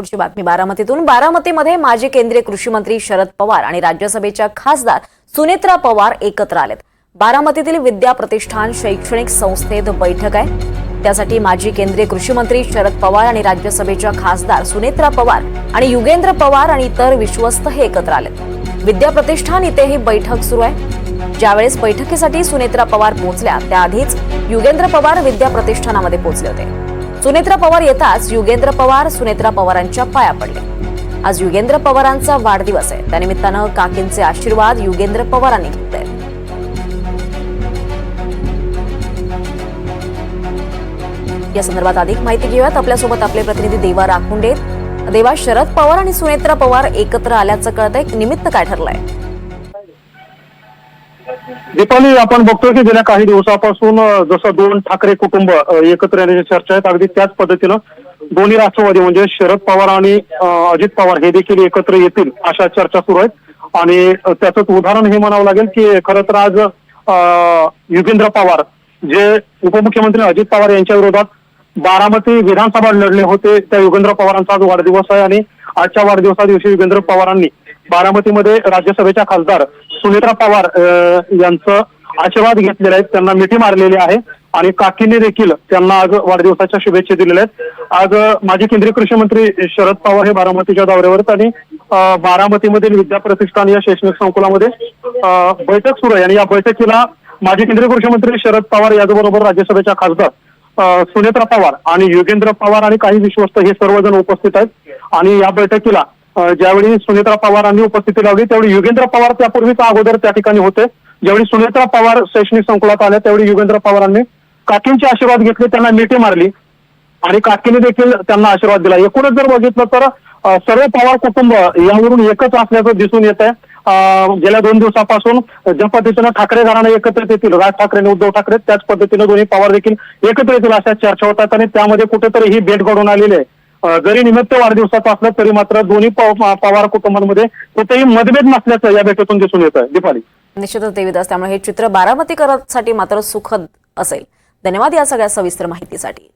पुढची बातमी बारामतीतून. बारामतीमध्ये माजी केंद्रीय कृषी मंत्री शरद पवार आणि राज्यसभेच्या खासदार सुनेत्रा पवार एकत्र आलेत. बारामतीतील विद्या प्रतिष्ठान शैक्षणिक संस्थेत बैठक आहे. त्यासाठी माजी केंद्रीय कृषी मंत्री शरद पवार आणि राज्यसभेच्या खासदार सुनेत्रा पवार आणि युगेंद्र पवार आणि इतर विश्वस्त हे एकत्र आलेत. विद्या प्रतिष्ठान इथे ही बैठक सुरू आहे. ज्यावेळेस बैठकीसाठी सुनेत्रा पवार पोहोचल्या त्याआधीच युगेंद्र पवार विद्या प्रतिष्ठानामध्ये पोहोचले होते. सुनेत्रा पवार येताच युगेंद्र पवार सुनेत्रा पवारांच्या पाया पडले. आज युगेंद्र पवारांचा वाढदिवस आहे. त्यानिमित्तानं काकींचे आशीर्वाद युगेंद्र पवारांनी घेतले या संदर्भात अधिक माहिती घेऊयात. आपल्यासोबत आपले प्रतिनिधी देवा राखुंडे देवा शरद पवार आणि सुनेत्रा पवार एकत्र आल्याचं कळतंय. निमित्त काय ठरलंय? दीपाली आपण बघतोय की गेल्या काही दिवसापासून जसं दोन ठाकरे कुटुंब एकत्र येण्याची चर्चा आहेत अगदी त्याच पद्धतीनं दोन्ही राष्ट्रवादी म्हणजे शरद पवार आणि अजित पवार हे देखील एकत्र येतील अशा चर्चा सुरू आहेत. आणि अ, त्याचंच उदाहरण हे म्हणावं लागेल की खरं तर आज युगेंद्र पवार जे उपमुख्यमंत्री अजित पवार यांच्या विरोधात बारामती विधानसभा लढले होते त्या युगेंद्र पवारांचा आज वाढदिवस आहे आणि आजच्या वाढदिवसा दिवशी युगेंद्र पवारांनी बारामतीमध्ये राज्यसभेच्या खासदार सुनेत्रा पवार यांचं आशीर्वाद घेतलेले आहेत. त्यांना मिठी मारलेली आहे. आणि काकीने देखील त्यांना आज वाढदिवसाच्या शुभेच्छा दिलेल्या आहेत. आज माजी केंद्रीय कृषी मंत्री शरद पवार हे बारामतीच्या दौऱ्यावर आणि बारामतीमधील विद्या प्रतिष्ठान या शैक्षणिक संकुलामध्ये बैठक सुरू आहे. आणि या बैठकीला माजी केंद्रीय कृषी मंत्री शरद पवार याचबरोबर राज्यसभेच्या खासदार सुनेत्रा पवार आणि योगेंद्र पवार आणि काही विश्वस्त हे सर्वजण उपस्थित आहेत. आणि या बैठकीला ज्यावेळी सुनेत्रा पवारांनी उपस्थिती लावली त्यावेळी युगेंद्र पवार त्यापूर्वीच अगोदर त्या ठिकाणी होते. ज्यावेळी सुनेत्रा पवार शैक्षणिक संकुलात आल्या त्यावेळी युगेंद्र पवारांनी काकींचे आशीर्वाद घेतले त्यांना मिठी मारली. आणि काकीने देखील त्यांना आशीर्वाद दिला. एकूणच जर बघितलं तर सर्व पवार कुटुंब यावरून एकच असल्याचं दिसून येत आहे गेल्या दोन दिवसापासून ज्या पद्धतीनं ठाकरे घराणं एकत्र येतील. राज ठाकरे आणि उद्धव ठाकरे त्याच पद्धतीनं दोन्ही पवार देखील एकत्र येतील अशा चर्चा होतात आणि त्यामध्ये कुठेतरी ही भेट घडून आलेली आहे. जरी निमित्त वाढदिवसाचं असलं तरी मात्र दोन्ही पवार कुटुंबांमध्ये कुठेही मतभेद नसल्याचं या भेटीतून दिसून येत आहे दीपाली निश्चितच देवीदास त्यामुळे हे चित्र बारामतीकरांसाठी मात्र सुखद असेल. धन्यवाद या सगळ्या सविस्तर माहितीसाठी.